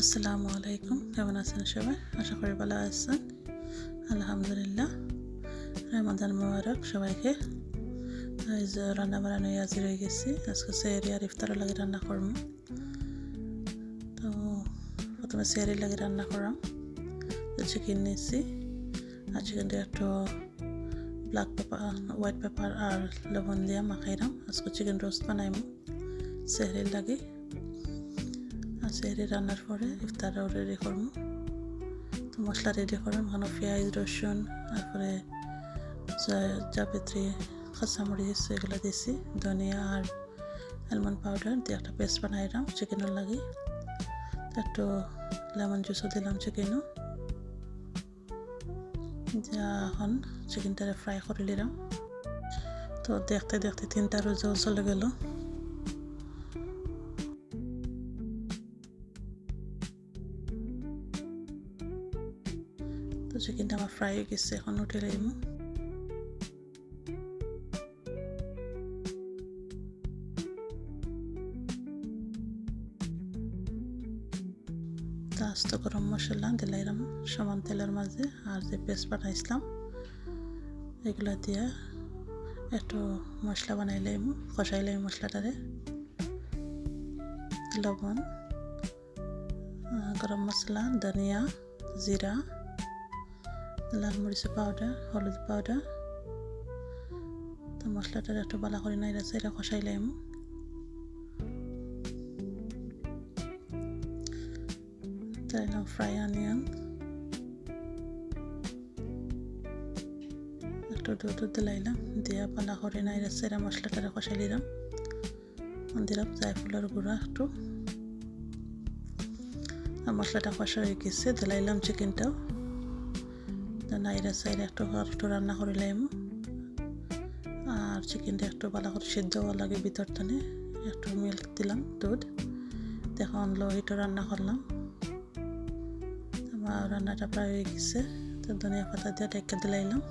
আসসালামু আলাইকুম, কেমন আছেন সবাই? আশা করি ভালো আছেন। আলহামদুলিল্লাহ রমাদান মোবারক সবাইকে। যে রান্না বান্না নিয়ে হাজির হয়ে গেছি। আজকে সেহরি আর ইফতারের লাগে রান্না করব। তো প্রথমে সেহরি লাগে রান্না করাম। চিকেন নিয়েছি। আর চিকেনটা একটু ব্ল্যাক পেপার হোয়াইট পেপার আর লবণ দিয়ে মাখাইলাম আজকে চিকেন রোস্ট বানাইম সেহরির লাগে। আর সেহরি রান্নার পরে ইফতারও রেডি করব তো মশলা রেডি করলাম এখানে পেঁয়াজ রসুন তারপরে জাবিত্রী কাঁচামরিচ এগুলো দিয়েছি ধনিয়া আর আলমন্ড পাউডার দিয়ে একটা পেস্ট বানাইলাম চিকেনের লাগে একটু লেমন জুসও দিলাম চিকেনও যা এখন চিকেনটারে ফ্রাই করে নিলাম তো দেখতে দেখতে তিনটা রোজাও চলে গেল তো চিকেনটা আমার ফ্রাই হয়ে গেছে, এখন উঠে লাইম আস্ত গরম মশলা দিলাইলাম সমান তেলের মাঝে আর যে পেস্ট বানাইছিলাম, এগুলো দিয়ে একটু মশলা বানাইলাম কষাইলাম মশলাটারে। লবণ গরম মশলা, ধনিয়া, জিরা লাল মরিচ পাউডার হলুদ পাউডার তো মশলাটা একটু বালা করে নাইরা সাইরা কষাইলাম দিলাম ফ্রাই অনিয়ন একটু দুধ দিলাইলাম দিয়া পালা করে নাইরা সাইরা মশলাটা কষাই দিলাম দিলাম জায়ফুলের গুঁড়া একটু। মশলাটা কষা হয়ে গেছে দিলাইলাম চিকেনটাও নাইরা সাইডে একটু একটু রান্না করে লাইম। আর চিকেনটা একটু ভালো করে সিদ্ধ হওয়া লাগে ভিতরটানে একটু মিল্ক দিলাম, দুধ। দেখুন লো হিটও রান্না করলাম। আমার রান্নাটা প্রায় হয়ে গেছে। তো ধনিয়া পাতা দিয়ে ডেকে দিলাইলাম।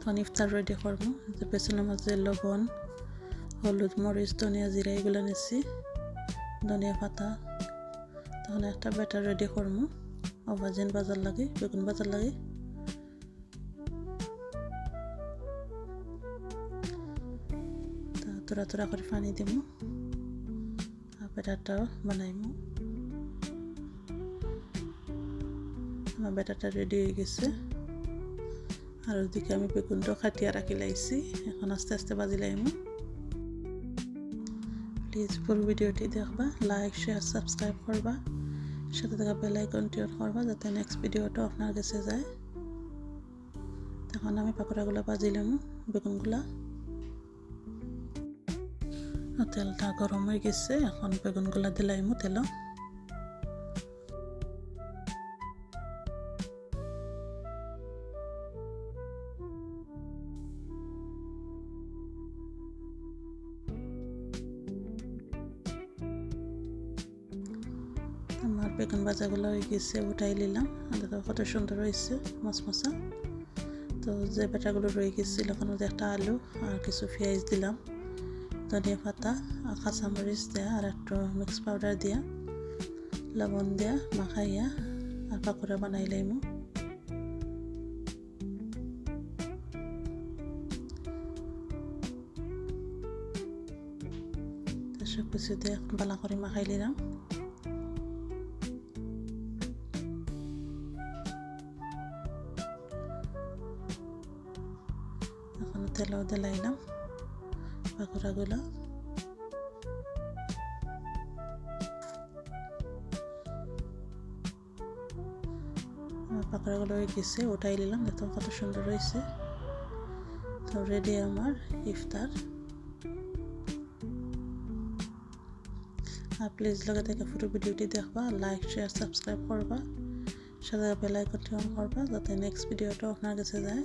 তখন ইফতার রেডি করব। পেছনের মাঝে লবণ, হলুদ, মরিচ, ধনিয়া জিরা, এগুলো নিচ্ছি ধনিয়া পাতা। তখন একটা ব্যাটার রেডি করব। ভাজেন বাজার লাগে বেগুন বাজার লাগে। তোরা তোরা করে পানি দিব আর ব্যাটারটাও বানাইমু। আমার ব্যাটারটা রেডি হয়ে গেছে। আর ওদিকে আমি বেগুনটাও খাটিয়া রাখি লাইছি, এখন আস্তে আস্তে বাজি লাইমু। প্লিজ পুরো ভিডিওটি দেখবা লাইক শেয়ার সাবস্ক্রাইব করবা। সাথে থাকা বেল আইকনটি করবা যাতে নেক্সট ভিডিওটা আপনার কাছে যায়। তখন আমি পাকোড়াগুলো বাজিলাম বেগুনগুলা। তেলটা গরম হয়ে গেছে, এখন বেগুনগুলা দিলাইমু তেল। আমার বেগুন ভাজাগুলো হয়ে গেছে, উঠাই নিলাম। আর কত সুন্দর হয়েছে মশমশা তো যে বেটাগুলো রয়ে গেছিল ওখানে একটা আলু আর কিছু পেঁয়াজ দিলাম। ধনিয়া পাতা আর কাঁচামরিচ দেয়া আর একটু মিক্স পাউডার দিয়া। লবণ দিয়া মাখাইয়া আর পাকোড়া বানাইলাইমু সব কিছু দিয়ে বালা করে মাখাই নিলাম। এখন তেলও দিলাইলাম পাকোড়াগুলো আমার পাকোড়াগুলো হয়ে গেছে, ওটাই নিলাম দেখো কত সুন্দর হয়েছে। তো রেডি আমার ইফতার। আর প্লিজ লগে থেকে পুরো ভিডিওটি দেখবা লাইক শেয়ার সাবস্ক্রাইব করবা, সাথে বেল আইকনটি অন করবা, যাতে নেক্সট ভিডিওটা আপনার কাছে যায়।